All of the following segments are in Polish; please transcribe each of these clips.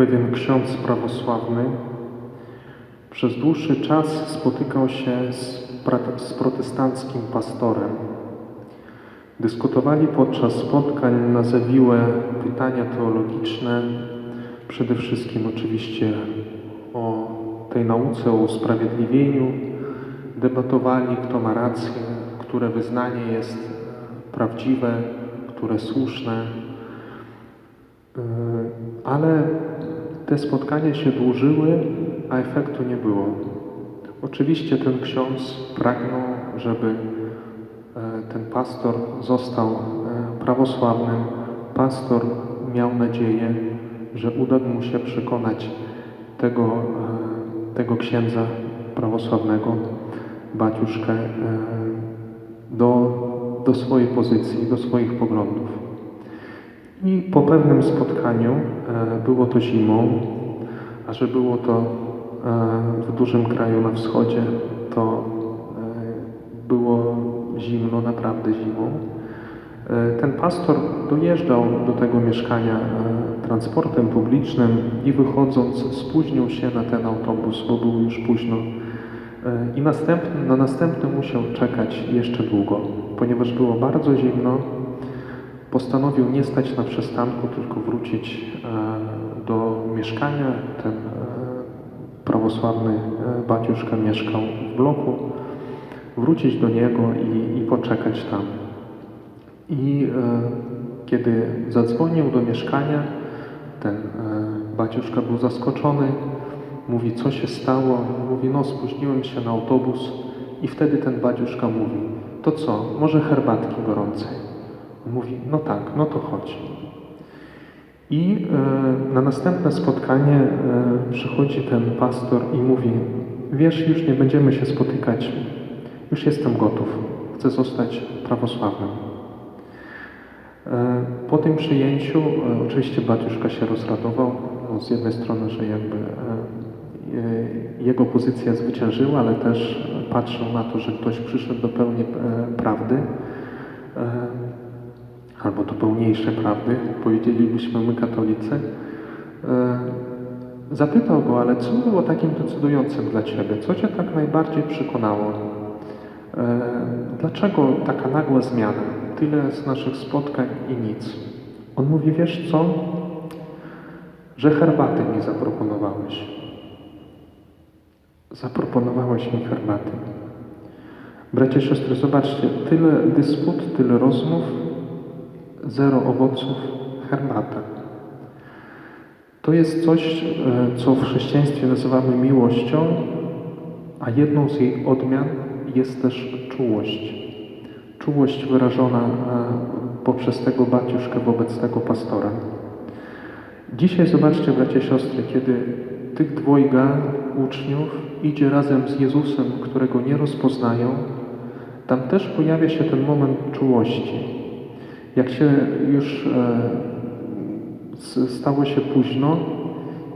Pewien ksiądz prawosławny przez dłuższy czas spotykał się z, z protestanckim pastorem. Dyskutowali podczas spotkań na zawiłe pytania teologiczne, przede wszystkim oczywiście o tej nauce o usprawiedliwieniu. Debatowali, kto ma rację, które wyznanie jest prawdziwe, które słuszne. Yy, Ale te spotkania się dłużyły, a efektu nie było. Oczywiście ten ksiądz pragnął, żeby e, ten pastor został e, prawosławnym. Pastor miał nadzieję, że uda mu się przekonać tego, e, tego księdza prawosławnego, baciuszkę, do, do swojej pozycji, do swoich poglądów. I po pewnym spotkaniu, e, było to zimą, a że było to e, w dużym kraju na wschodzie, to e, było zimno, naprawdę zimą. Ten pastor dojeżdżał do tego mieszkania transportem publicznym i wychodząc spóźnił się na ten autobus, bo było już późno. I następny, na następny musiał czekać jeszcze długo, ponieważ było bardzo zimno. Postanowił nie stać na przystanku, tylko wrócić e, do mieszkania. Ten e, prawosławny e, baciuszka mieszkał w bloku. Wrócić do niego i, i poczekać tam. I kiedy zadzwonił do mieszkania, ten baciuszka był zaskoczony. Mówi, co się stało? Mówi, no spóźniłem się na autobus. I wtedy ten baciuszka mówi, to co, może herbatki gorącej? Mówi, no tak, no to chodź. I e, na następne spotkanie e, przychodzi ten pastor i mówi, wiesz, już nie będziemy się spotykać, już jestem gotów, chcę zostać prawosławnym. E, Po tym przyjęciu oczywiście Baciuszka się rozradował, no, z jednej strony, że jakby jego pozycja zwyciężyła, ale też patrzył na to, że ktoś przyszedł do pełni prawdy, albo do pełniejszej prawdy, powiedzielibyśmy my katolicy. E, Zapytał go, ale co było takim decydującym dla Ciebie? Co Cię tak najbardziej przekonało? E, Dlaczego taka nagła zmiana? Tyle z naszych spotkań i nic. On mówi, wiesz co? Że herbatę mi zaproponowałeś. Zaproponowałeś mi herbatę. Bracia, siostry, zobaczcie, tyle dysput, tyle rozmów, zero owoców, herbata. To jest coś, e, co w chrześcijaństwie nazywamy miłością, a jedną z jej odmian jest też czułość. Czułość wyrażona e, poprzez tego baciuszkę wobec tego pastora. Dzisiaj zobaczcie, bracia siostry, kiedy tych dwojga uczniów idzie razem z Jezusem, którego nie rozpoznają, tam też pojawia się ten moment czułości. Jak się już e, stało się późno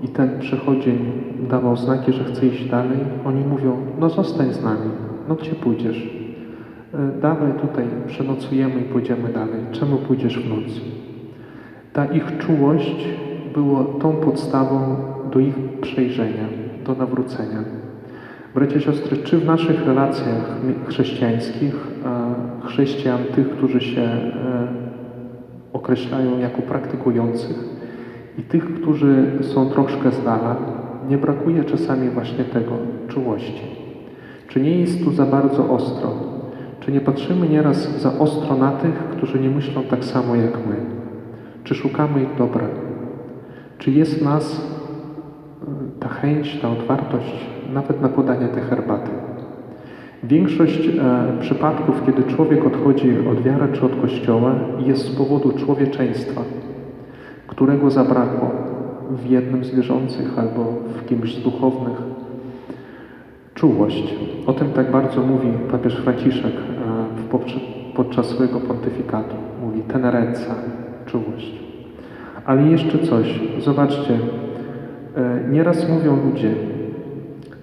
i ten przechodzień dawał znaki, że chce iść dalej, oni mówią, no zostań z nami, no gdzie pójdziesz? E, Dawaj tutaj, przenocujemy i pójdziemy dalej. Czemu pójdziesz w nocy? Ta ich czułość była tą podstawą do ich przejrzenia, do nawrócenia. Bracia i siostry, czy w naszych relacjach chrześcijańskich, e, chrześcijan, tych, którzy się określają jako praktykujących i tych, którzy są troszkę z dala, nie brakuje czasami właśnie tego czułości. Czy nie jest tu za bardzo ostro? Czy nie patrzymy nieraz za ostro na tych, którzy nie myślą tak samo jak my? Czy szukamy ich dobra? Czy jest nas y, ta chęć, ta otwartość nawet na podanie tej herbaty? Większość e, przypadków, kiedy człowiek odchodzi od wiary czy od Kościoła, jest z powodu człowieczeństwa, którego zabrakło w jednym z wierzących albo w kimś z duchownych. Czułość. O tym tak bardzo mówi papież Franciszek e, podczas swojego pontyfikatu. Mówi tenerenza, czułość. Ale jeszcze coś. Zobaczcie, e, nieraz mówią ludzie,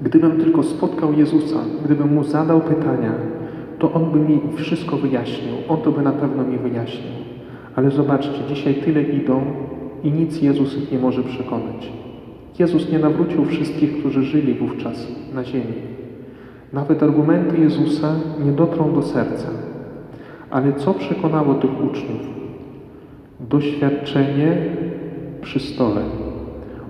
gdybym tylko spotkał Jezusa, gdybym Mu zadał pytania, to On by mi wszystko wyjaśnił. On to by na pewno mi wyjaśnił. Ale zobaczcie, dzisiaj tyle idą i nic Jezus ich nie może przekonać. Jezus nie nawrócił wszystkich, którzy żyli wówczas na ziemi. Nawet argumenty Jezusa nie dotrą do serca. Ale co przekonało tych uczniów? Doświadczenie przy stole.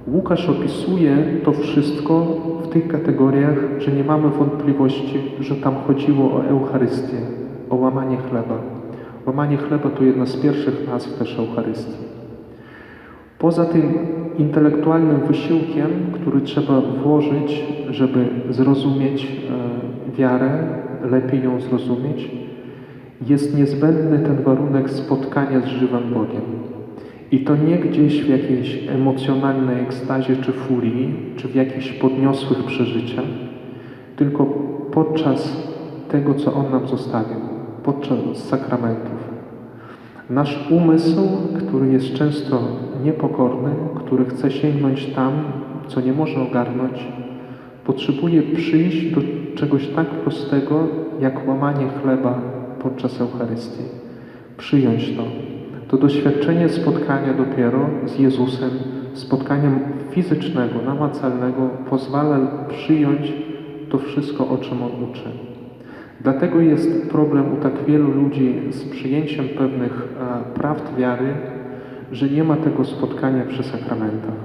Łukasz opisuje to wszystko w tych kategoriach, że nie mamy wątpliwości, że tam chodziło o Eucharystię, o łamanie chleba. Łamanie chleba to jedna z pierwszych nazw też Eucharystii. Poza tym intelektualnym wysiłkiem, który trzeba włożyć, żeby zrozumieć e, wiarę, lepiej ją zrozumieć, jest niezbędny ten warunek spotkania z żywym Bogiem. I to nie gdzieś w jakiejś emocjonalnej ekstazie czy furii, czy w jakichś podniosłych przeżyciach, tylko podczas tego, co On nam zostawił, podczas sakramentów. Nasz umysł, który jest często niepokorny, który chce sięgnąć tam, co nie może ogarnąć, potrzebuje przyjść do czegoś tak prostego, jak łamanie chleba podczas Eucharystii. Przyjąć to. To doświadczenie spotkania dopiero z Jezusem, spotkaniem fizycznego, namacalnego, pozwala przyjąć to wszystko, o czym On uczy. Dlatego jest problem u tak wielu ludzi z przyjęciem pewnych e, prawd wiary, że nie ma tego spotkania przy sakramentach.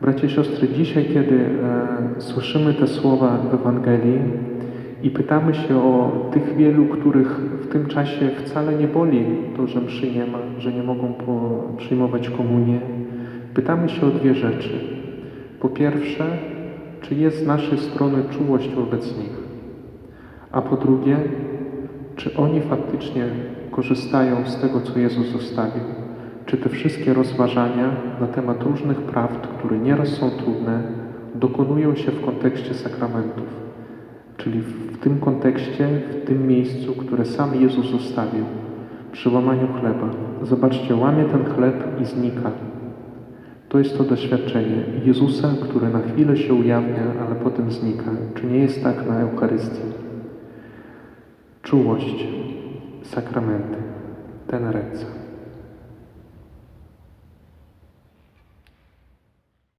Bracia i siostry, dzisiaj, kiedy e, słyszymy te słowa w Ewangelii i pytamy się o tych wielu, których w tym czasie wcale nie boli to, że mszy nie ma, że nie mogą przyjmować komunię, pytamy się o dwie rzeczy. Po pierwsze, czy jest z naszej strony czułość wobec nich? A po drugie, czy oni faktycznie korzystają z tego, co Jezus zostawił? Czy te wszystkie rozważania na temat różnych prawd, które nieraz są trudne, dokonują się w kontekście sakramentów? Czyli w tym kontekście, w tym miejscu, które sam Jezus zostawił, przy łamaniu chleba. Zobaczcie, łamie ten chleb i znika. To jest to doświadczenie Jezusa, które na chwilę się ujawnia, ale potem znika. Czy nie jest tak na Eucharystii? Czułość, sakramenty, ten ręce.